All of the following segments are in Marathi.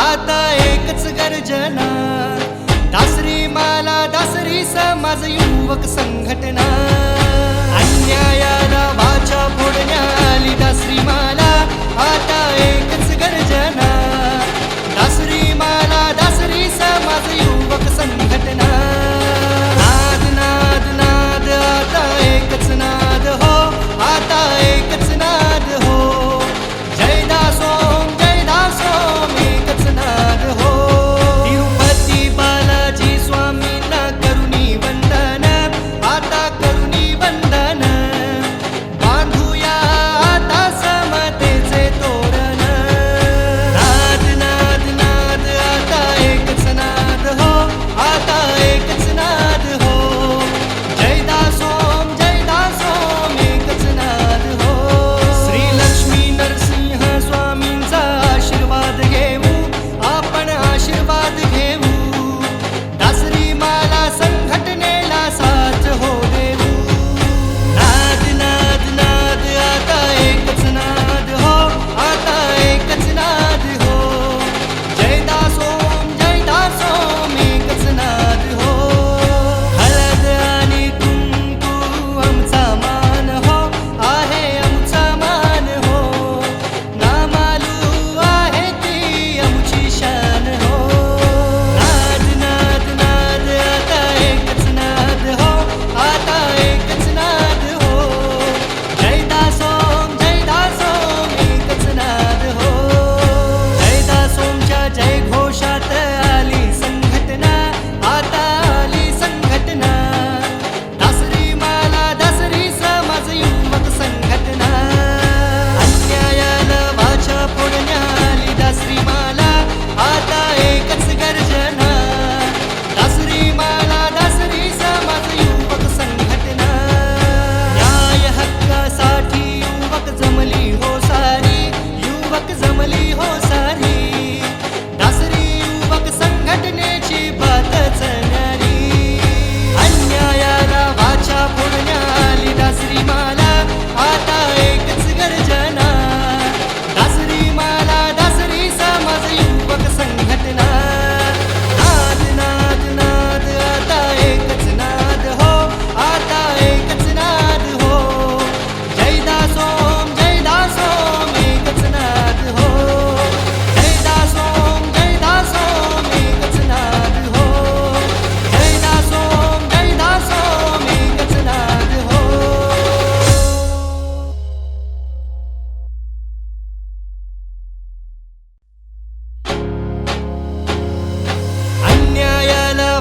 आता एकच गर्जना. दासरी माला दासरी समाज युवक संघटना.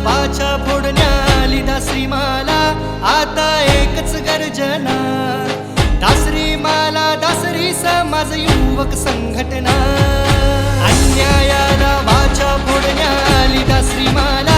वाचा फोडण्या लिधा श्रीमाला आता एकच गर्जना. दासरी माला दासरी समाज युवक संघटना. अन्यायाला वाचा फोडण्या लिदा श्रीमाला